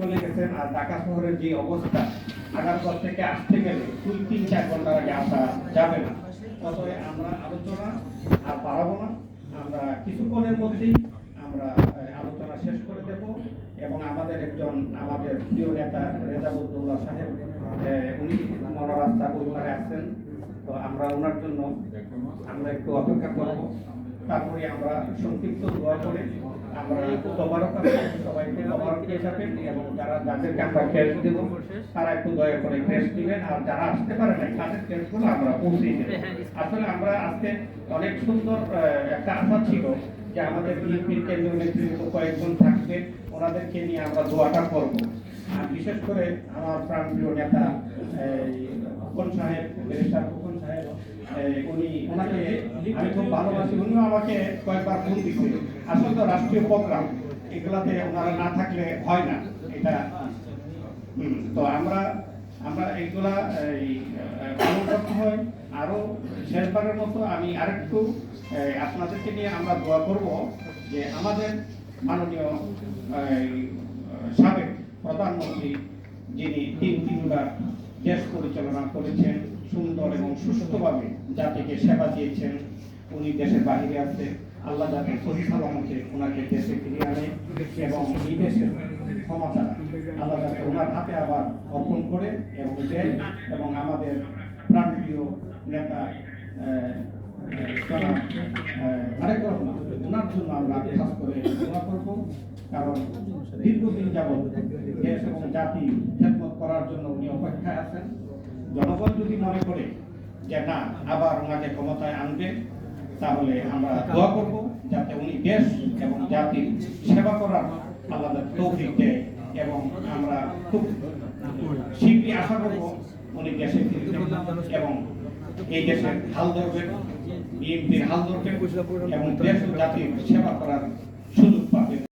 চলে গেছেন আর ঢাকা শহরের যে অবস্থা আগারপর থেকে আসতে গেলে দুই তিন চার ঘণ্টার আগে আসা যাবে না। অতএব আমরা আলোচনা আর পারাবো না। আমরা কিছুক্ষণের মধ্যেই আমরা আলোচনা শেষ করে দেব এবং আমাদের একজন আমাদের প্রিয় নেতা রেজাবুদ্দৌলা সাহেব উনি মনোরাস্তা পরিবারে আছেন তো আমরা ওনার জন্য আমরা একটু অপেক্ষা করব। তারপরে আমরা সংক্ষিপ্ত দোয়া করে আমরা যাবেন এবং যারা যাদেরকে আমরা দেব, তারা একটু দয়া করে দিবেন। আর যারা আসতে পারে না তাদের আমরা পৌঁছে দেব। আসলে আমরা আজকে অনেক সুন্দর একটা আশা ছিল যে আমাদের বিএনপির কেন্দ্রীয় নেতৃত্ব কয়েকজন থাকবে, ওনাদেরকে নিয়ে আমরা দোয়াটা করব। আর বিশেষ করে আমার প্রাণপ্রিয় নেতা খোকন সাহেব ব্যারিস্টার খোকন সাহেব উনি ওনাকে আমি খুব ভালোবাসি উনিও আমাকে কয়েকবার ফোন দিচ্ছে আসলে তো রাষ্ট্রীয় প্রোগ্রাম এগুলাতে ওনারা না থাকলে হয় না এটা তো আমরা আমরা এইগুলা এই অনুরোধ হয়। আরও শেষবারের মতো আমি আরেকটু আপনাদেরকে নিয়ে আমরা দোয়া করব যে আমাদের মাননীয় সাবেক প্রধানমন্ত্রী যিনি তিন তিনবার দেশ পরিচালনা করেছেন সুন্দর এবং সুস্থভাবে জাতিকে সেবা দিয়েছেন। উনি দেশের বাহিরে আছে, আল্লাহ যাতে সহি সালামতে ওনাকে দেশে ফিরিয়ে আনে এবং এই দেশের ক্ষমতা আল্লাহ যাতে ওনার হাতে আবার অর্পণ করে এবং দেন এবং আমাদের প্রাণপ্রিয় নেতা তারেক রহমান ওনার জন্য আমরা খাস করে দোয়া করব, কারণ দীর্ঘদিন যাবৎ দেশ এবং জাতি খেদমত করার জন্য উনি অপেক্ষায় আছেন জনগণ যদি মনে করে যে না, আবার ওনাকে ক্ষমতায় আনবে, তাহলে আমরা দোয়া করব যাতে উনি দেশ এবং জাতির সেবা করার আলাদা তৌফিক দেয় এবং আমরা খুব শীঘ্রই আশা করব উনি দেশে ফিরবেন এবং এই দেশের হাল ধরবেন, বিএনপির হাল ধরবেন এবং দেশ জাতির সেবা করার সুযোগ পাবেন।